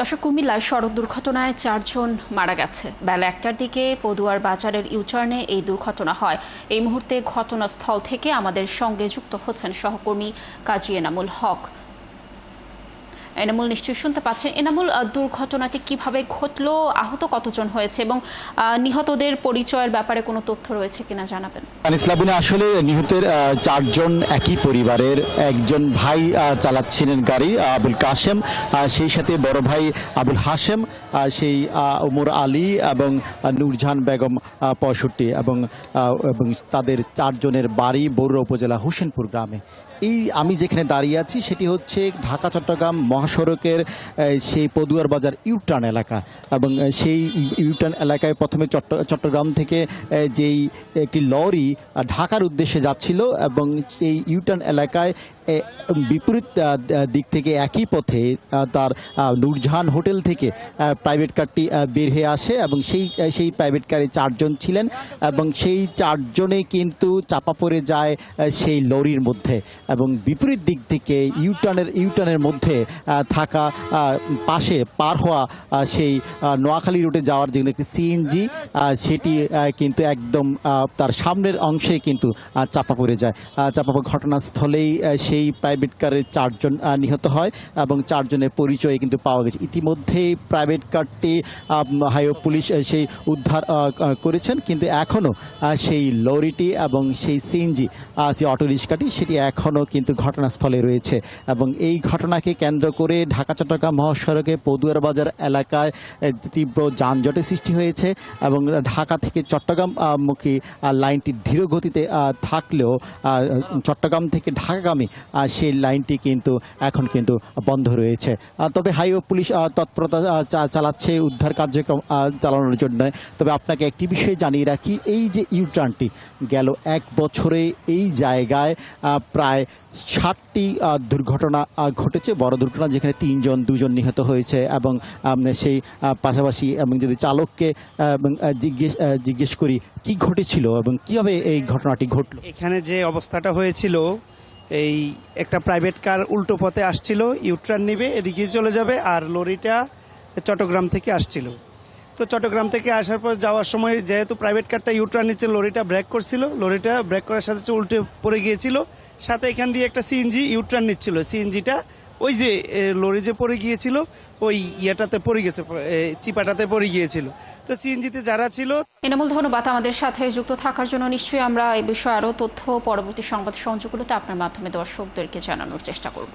দর্শক কুমিল্লায় সড়ক দুর্ঘটনায় চারজন মারা গেছে। বেলা একটার দিকে পদুয়ার বাজারের ইউটার্নে এই দুর্ঘটনা হয়। এই মুহূর্তে ঘটনাস্থল থেকে আমাদের সঙ্গে যুক্ত হচ্ছেন সহকর্মী কাজী এনামুল হক। এনামুল নিশ্চয়ই শুনতে পাচ্ছেন। এনামুল দুর্ঘটনাটি কীভাবে ঘটলো? আহত কতজন হয়েছে এবং নিহতদের পরিচয়ের ব্যাপারে কোনো তথ্য রয়েছে কিনা জানাবেন। আনিস লাবুনে আসলে নিহতের চারজন একই পরিবারের একজন ভাই চালাচ্ছিলেন গাড়ি আবুল কাশেম সেই সাথে বড় ভাই আবুল হাশেম সেই উমর আলী এবং নূরজাহান বেগম পঁয়ষট্টি এবং এবং তাদের চারজনের বাড়ি বরুড়া উপজেলা হোসেনপুর গ্রামে। এই আমি যেখানে দাঁড়িয়ে আছি, সেটি হচ্ছে ঢাকা, চট্টগ্রাম মহাসড়কের সেই পদুয়ার বাজার ইউটার্ন এলাকা এবং সেই ইউটার্ন এলাকায় প্রথমে চট্ট, চট্টগ্রাম থেকে যেই একটি লরি ঢাকার উদ্দেশ্যে যাচ্ছিল এবং সেই ইউটার্ন এলাকায় বিপরীত দিক থেকে একই পথে তার নূরজাহান হোটেল থেকে প্রাইভেট কারটি বের হয়ে আসে এবং সেই সেই প্রাইভেট কারে চারজন ছিলেন এবং সেই চারজনে কিন্তু চাপা পড়ে যায় সেই লরির মধ্যে। এবং বিপরীত দিক থেকে ইউটার্নের ইউটার্নের মধ্যে থাকা পাশে পার হওয়া সেই নোয়াখালী রুটে যাওয়ার যেগুলো একটি সিএনজি সেটি কিন্তু একদম তার সামনের অংশে কিন্তু চাপা পড়ে যায়। চাপা ঘটনাস্থলেই সেই প্রাইভেট কারের চারজন নিহত হয় এবং চারজনের পরিচয় কিন্তু পাওয়া গেছে। ইতিমধ্যেই প্রাইভেট কারটি হাইওয়ে পুলিশ সেই উদ্ধার করেছেন। কিন্তু এখনও সেই লরিটি এবং সেই সিএনজি যে অটো রিক্সাটি, সেটি এখনও কিন্তু ঘটনাস্থলে রয়েছে। এবং এই ঘটনাকে কেন্দ্র করে ঢাকা চট্টগ্রাম মহাসড়কে পদুয়ার বাজার এলাকায় তীব্র যানজটের সৃষ্টি হয়েছে এবং ঢাকা থেকে চট্টগ্রাম মুখী আহ, লাইনটি ধীর গতিতে থাকলেও চট্টগ্রাম থেকে ঢাকাগামী সেই লাইনটি কিন্তু এখন কিন্তু বন্ধ রয়েছে। তবে হাইওয়ে পুলিশ তৎপরতা চালাচ্ছে উদ্ধার কার্যক্রম চালানোর জন্য। তবে আপনাকে একটি বিষয় জানিয়ে রাখি এই যে ইউটার্নটি গেল এক বছরে এই জায়গায় প্রায় ষাটটি দুর্ঘটনা ঘটেছে। বড় দুর্ঘটনা যেখানে তিনজন, দুজন নিহত হয়েছে এবং সেই পাশাপাশি এবং যদি চালককে জিজ্ঞেস জিজ্ঞেস করি, কি ঘটেছিল এবং কীভাবে এই ঘটনাটি ঘটলো? এখানে যে অবস্থাটা হয়েছিল, এই একটা প্রাইভেট কার উল্টো পথে আসছিল, ইউট্রান নিবে, এদিকে চলে যাবে, আর লরিটা চট্টগ্রাম থেকে আসছিল। তো চট্টগ্রাম থেকে আসার পর যাওয়ার সময় যেহেতু প্রাইভেট কারটা ইউট্রান নিচ্ছে লরিটা ব্রেক করছিল, লরিটা ব্রেক করার সাথে উল্টে পড়ে গিয়েছিল। সাথে এখান দিয়ে একটা সিএনজি ইউট্রান নিচ্ছিল। সিএনজিটা ওই যে লরি যে পড়ে গিয়েছিল, ওই ইয়েটাতে পড়ে গেছে চিপাটাতে পড়ে গিয়েছিল। তো সিএনজিতে যারা ছিল, এনামুল, ধন্যবাদ। আমাদের সাথে যুক্ত থাকার জন্য নিশ্চয়ই আমরা এই বিষয়ে আরও তথ্য, পরবর্তী সংবাদ সংযোগগুলোতে আপনার মাধ্যমে দর্শকদেরকে জানানোর চেষ্টা করব।